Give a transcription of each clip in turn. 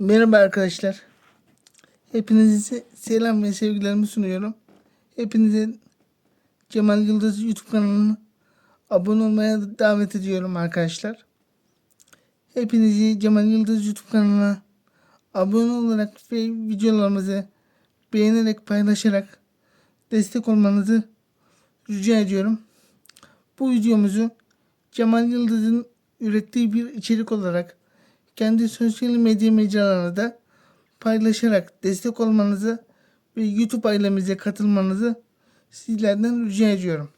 Merhaba arkadaşlar. Hepinize selam ve sevgilerimi sunuyorum. Hepinize Cemal Yıldız YouTube kanalına abone olmaya davet ediyorum arkadaşlar. Hepinizi Cemal Yıldız YouTube kanalına abone olarak ve videolarımızı beğenerek paylaşarak destek olmanızı rica ediyorum. Bu videomuzu Cemal Yıldız'ın ürettiği bir içerik olarak kendi sosyal medya mecralarında paylaşarak destek olmanızı ve YouTube ailemize katılmanızı sizlerden rica ediyorum.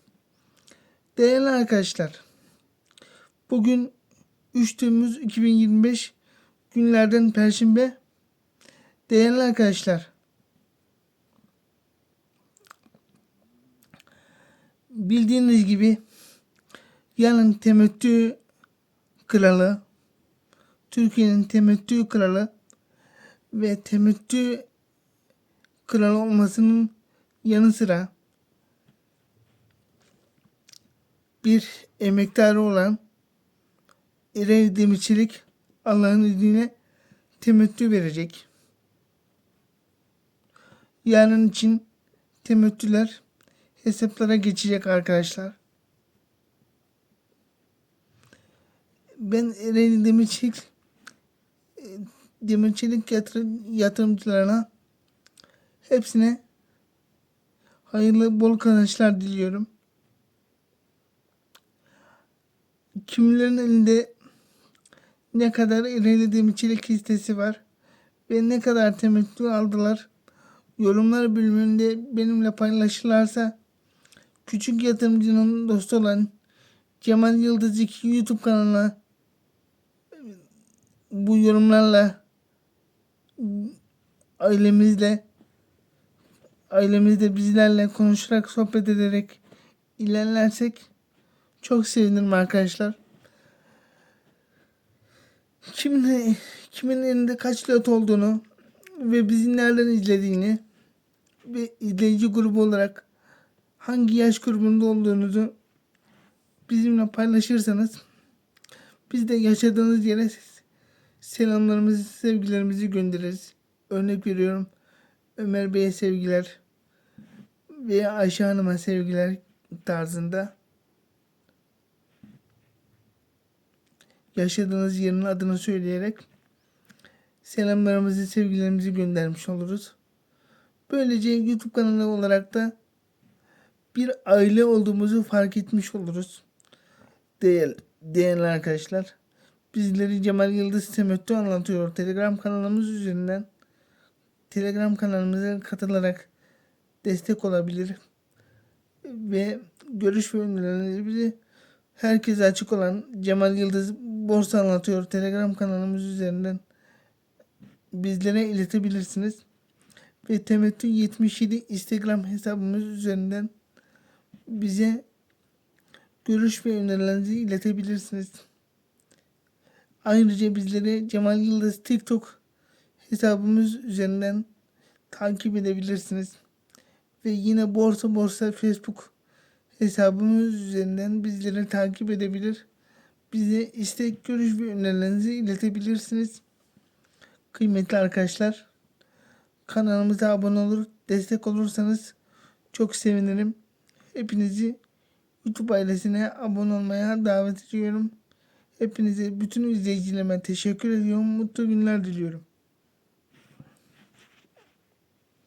Değerli arkadaşlar, bugün 3 Temmuz 2025 günlerden Perşembe. Değerli arkadaşlar, bildiğiniz gibi yarın temettü kralı Türkiye'nin temettü kralı ve temettü kralı olmasının yanı sıra bir emektarı olan İrey Demirçelik Allah'ın izniyle temettü verecek. Yarın için temettüler hesaplara geçecek arkadaşlar. Ben İrey Demirçelik Demirçelik yatırım, yatırımcılarına hepsine hayırlı bol kazançlar diliyorum. Kimilerin elinde ne kadar ileri demirçilik listesi var ve ne kadar temettü aldılar. Yorumlar bölümünde benimle paylaşırlarsa küçük yatırımcının dostu olan Cemal Yıldız 2 YouTube kanalına bu yorumlarla ailemizle ailemizde bizlerle konuşarak sohbet ederek ilerlersek çok sevinirim arkadaşlar. Kimin kimin elinde kaç lot olduğunu ve bizi nereden izlediğini ve izleyici grubu olarak hangi yaş grubunda olduğunuzu bizimle paylaşırsanız biz de yaşadığınız yere selamlarımızı, sevgilerimizi göndeririz. Örnek veriyorum. Ömer Bey'e sevgiler veya Ayşe Hanım'a sevgiler tarzında yaşadığınız yerin adını söyleyerek selamlarımızı, sevgilerimizi göndermiş oluruz. Böylece YouTube kanalı olarak da bir aile olduğumuzu fark etmiş oluruz. Değerli, değerli arkadaşlar. Bizleri Cemal Yıldız Temettü anlatıyor. Telegram kanalımız üzerinden Telegram kanalımıza katılarak destek olabilir. Ve görüş ve önerilerinizi herkese açık olan Cemal Yıldız Borsa Anlatıyor Telegram kanalımız üzerinden bizlere iletebilirsiniz. Ve Temettü 77 Instagram hesabımız üzerinden bize görüş ve önerilerinizi iletebilirsiniz. Ayrıca bizleri Cemal Yıldız TikTok hesabımız üzerinden takip edebilirsiniz. Ve yine Borsa Borsa Facebook hesabımız üzerinden bizleri takip edebilir. Bize istek, görüş ve önerilerinizi iletebilirsiniz. Kıymetli arkadaşlar, kanalımıza abone olur, destek olursanız çok sevinirim. Hepinizi YouTube ailesine abone olmaya davet ediyorum. Hepinize bütün izleyicilerime teşekkür ediyorum. Mutlu günler diliyorum.